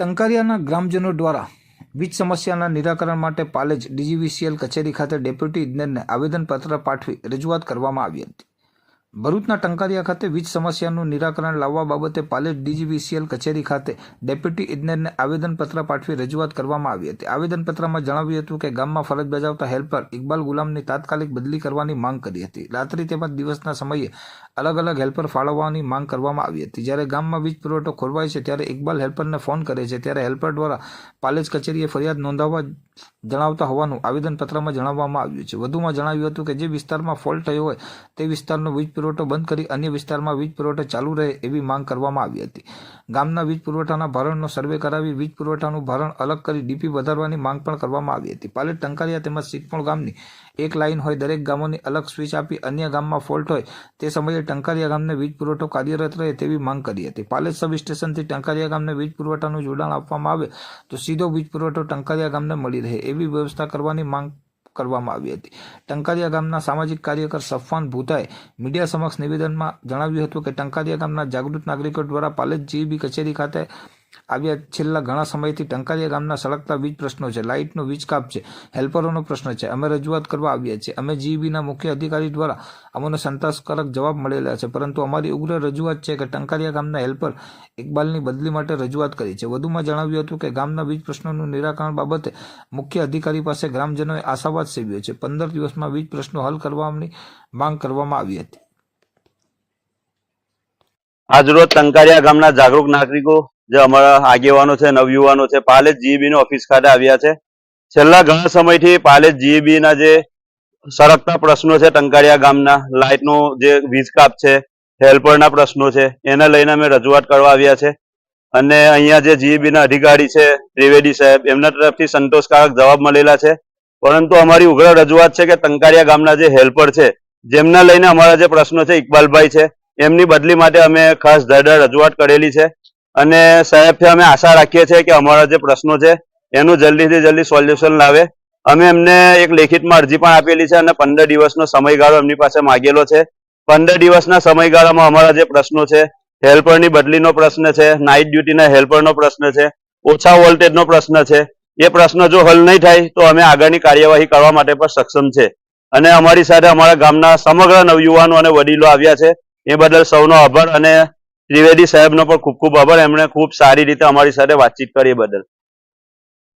ટંકારિયાના ગ્રામજનો દ્વારા વીજ સમસ્યાના નિરાકરણ માટે પાલેજ ડીજીવીસીએલ કચેરી ખાતે ડેપ્યુટી ઇજનેરને આવેદનપત્ર પાઠવી રજૂઆત કરવામાં આવી હતી. ભરૂચના ટંકારિયા ખાતે વીજ સમસ્યાનું નિરાકરણ લાવવા બાબતે પાલેજ ડીજીવીસીએલ કચેરી ખાતે ડેપ્યુટી ઇજનેરને આવેદનપત્ર પાઠવી રજૂઆત કરવામાં આવી હતી. આવેદનપત્રમાં જણાવ્યું હતું કે ગામમાં ફરજ બજાવતા હેલ્પર ઇકબાલ ગુલામની તાત્કાલિક બદલી કરવાની માંગ કરી હતી. રાત્રિ તેમજ દિવસના સમયે અલગ અલગ હેલ્પર ફાળવવાની માંગ કરવામાં આવી હતી. જ્યારે ગામમાં વીજ પુરવઠો ખોરવાય છે ત્યારે ઇકબાલ હેલ્પરને ફોન કરે છે. ત્યારે હેલ્પર દ્વારા પાલેજ કચેરીએ ફરિયાદ નોંધાવવા જણાવતા હોવાનું આવેદનપત્રમાં જણાવવામાં આવ્યું છે. વધુમાં જણાવ્યું હતું કે જે વિસ્તારમાં ફોલ્ટ થયો હોય તે વિસ્તારનો વીજ પુરવઠો બંધ કરી અન્ય વિસ્તારમાં વીજ પુરવઠો ચાલુ રહે એવી માંગ કરવામાં આવી હતી. ગામના વીજ પુરવઠાના ભારણનો સર્વે કરાવી વીજ પુરવઠાનું ભારણ અલગ કરી ડીપી વધારવાની માંગ પણ કરવામાં આવી હતી. પાલેટ ટંકારિયા તેમજ સિકપોળ ગામની એક લાઇન હોય દરેક ગામોની અલગ સ્વિચ આપી અન્ય ગામમાં ફોલ્ટ હોય તે સમયે ટંકારિયા ગામને વીજ પુરવઠો કાર્યરત રહે તેવી માંગ કરી હતી. પાલેજ સબ સ્ટેશનથી ટંકારિયા ગામને વીજ પુરવઠાનું જોડાણ આપવામાં આવે તો સીધો વીજ પુરવઠો ટંકારિયા ગામને મળી રહે એવી વ્યવસ્થા કરવાની માંગ કરવામાં આવી હતી. ટંકારિયા ગામના સામાજિક કાર્યકર સફવાન ભૂતાએ મીડિયા સમક્ષ નિવેદનમાં જણાવ્યું હતું કે ટંકારિયા ગામના જાગૃત નાગરિકો દ્વારા પાલેજ જીબી કચેરી ખાતે આવ્યા છેલ્લા ઘણા સમયથી ટંકારિયા ગામના સળગતા વીજ પ્રશ્નો છે. લાઇટનો વીજ કાપ છે. હેલ્પરોનો પ્રશ્ન છે. અમે રજૂઆત કરવા આવ્યા છીએ. અમે જીબીના મુખ્ય અધિકારી દ્વારા અમને સંતોષકારક જવાબ મળેલા છે. પરંતુ અમારી ઉગ્ર રજૂઆત છે કે ટંકારિયા ગામના હેલ્પર ઇકબાલની બદલી માટે રજૂઆત કરી છે. વધુમાં જણાવ્યું હતું કે ગામના વીજ પ્રશ્નોનું નિરાકરણ બાબતે મુખ્ય અધિકારી પાસે ગ્રામજનોએ આશાવાદ સેવ્યો છે. પંદર દિવસમાં વીજ પ્રશ્નો હલ કરવાની માંગ કરવામાં આવી હતી. આજરોજ ટંકારિયા ગામના જાગૃત નાગરિકો જે અમારા આગેવાનો છે, નવયુવાનો છે, પાલેજ જીઈબી ની ઓફિસ ખાતે આવ્યા છે. છેલ્લા ઘણા સમયથી પાલેજ જીઈબી ના જે સરકતા પ્રશ્નો છે ટંકાળિયા ગામના લાઇટનો જે વીજ કાપ છે, હેલ્પરના પ્રશ્નો છે, એને લઈને અમે રજૂઆત કરવા આવ્યા છે. અને અહીંયા જે જીઈબીના અધિકારી છે, ત્રિવેદી સાહેબ, એમના તરફથી સંતોષકારક જવાબ મળેલા છે. પરંતુ અમારી ઉગ્ર રજૂઆત છે કે ટંકાળિયા ગામના જે હેલ્પર છે, જેમના લઈને અમારા જે પ્રશ્નો છે, ઇકબાલભાઈ છે, એમની બદલી માટે અમે ખાસ ધરધર રજૂઆત કરેલી છે. અને સાહેબથી અમે આશા રાખીએ છીએ કે અમારા જે પ્રશ્નો છે, એનું જલ્દીથી જલ્દી સોલ્યુશન લાવે. અમે એમને એક લેખિતમાં અરજી પણ આપેલી છે અને પંદર દિવસનો સમયગાળો એમની પાસે માગેલો છે. પંદર દિવસના સમયગાળામાં અમારા જે પ્રશ્નો છે, હેલ્પરની બદલીનો પ્રશ્ન છે, નાઇટ ડ્યુટીના હેલ્પરનો પ્રશ્ન છે, ઓછા વોલ્ટેજનો પ્રશ્ન છે. એ પ્રશ્ન જો હલ નહીં થાય, તો અમે આગળની કાર્યવાહી કરવા માટે પણ સક્ષમ છે. અને અમારી સાથે અમારા ગામના સમગ્ર નવયુવાનો અને વડીલો આવ્યા છે. એ બદલ સૌનો આભાર અને ત્રિવેદી સાહેબનો પણ ખૂબ ખૂબ આભાર. એમણે ખૂબ સારી રીતે અમારી સાથે વાતચીત કરી બદલ.